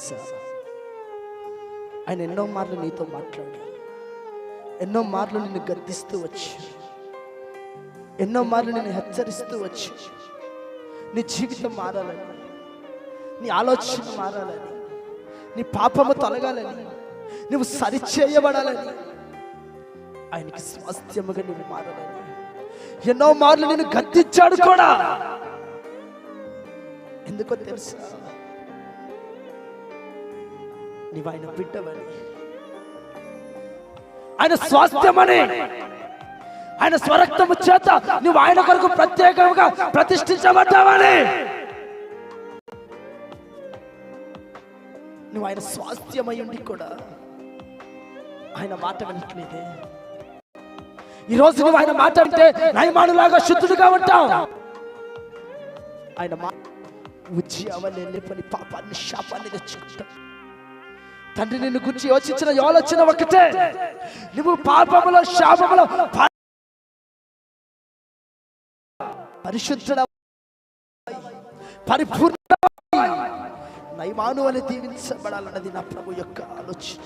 చేశారు ఆయన ఎన్నో మార్లు నీతో మాట్లాడారు ఎన్నో మార్లు నిన్ను గద్దిస్తూ వచ్చి ఎన్నో మార్లు నిన్ను హెచ్చరిస్తూ వచ్చి నీ జీవితం మారాలని నీ ఆలోచన మారాలని నీ పాపము తొలగాలని నువ్వు సరిచేయబడాలని ఆయనకి స్వాస్థ్యముగా నువ్వు మారాలని. ఎన్నో మార్లు నేను గద్దించాడు కూడా. ఎందుకో తెలుసా? నీవు ఆయన బిడ్డవని. ఆయన స్వాస్థ్యమని. ఆయన స్వరక్తము చేత నువ్వు ఆయన కొరకు ప్రత్యేకంగా ప్రతిష్ఠించబడ్డావని. నువ్వు ఆయన స్వాస్థ్యమై ఉండి కూడా ఆయన మాట వినట్లేదే. ఈరోజు నువ్వు ఆయన మాట్లాడితే నయమానులాగా శుద్ధుడుగా ఉంటావు. ఆయన మా ఉద్యోగాలు పని పాపాన్ని శాపాన్ని తెచ్చుకుంటావు. తండ్రి నిన్ను గురించి యోచించిన ఆలోచన ఒకటే నువ్వు పాపములో శాపములో పరిశుద్ధ పరిపూర్ణ నయమాను అని దీవించబడాలన్నది నా ప్రభు యొక్క ఆలోచన.